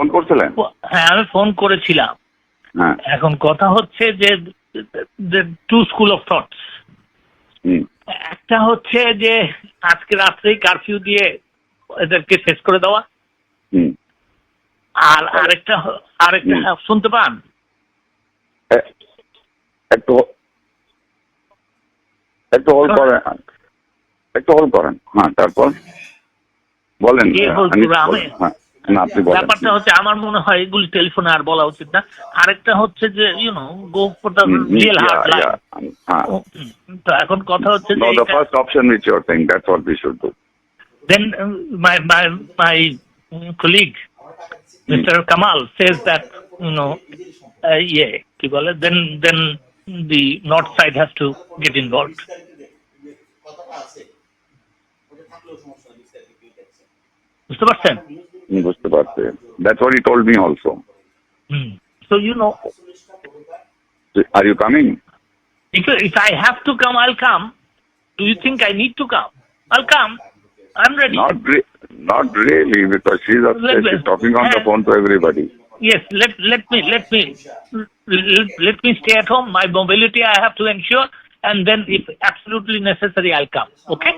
Phone করছিলেন? হ্যাঁ আমি ফোন করেছিলাম। হ্যাঁ। এখন কথা হচ্ছে যে টু স্কুল অফ থটস একটা হচ্ছে যে আজকে রাত্রেই কারফিউ দিয়ে এদেরকে শেষ করে দেওয়া। হুম। আর আরেকটা আরেকটা হুম। শুনতে পান? একটু একটু হোল্ড করেন। একটু হোল্ড করেন। হ্যাঁ তারপর বলেন। ব্যাপারটা হচ্ছে আমার মনে হয় এগুলি টেলিফোনে আর বলা উচিত না। আরেকটা হচ্ছে যে ইউনো গোপটা রিয়েল তো এখন কথা হচ্ছে option which you are then my colleague Mister Kamal says ইয়ে কি বলে? Then then the north side has to get বুঝতে পারছেন? বুঝতে পারছি That's what he told me also. Hmm. so you know Are you coming? if if I have to come I'll come do you think I need to come I'll come I'm ready Not re- not really, because she's upstairs, she's talking on the phone to everybody. yes let let me let me let, let me stay at home my mobility i have to ensure and then if absolutely necessary i'll come okay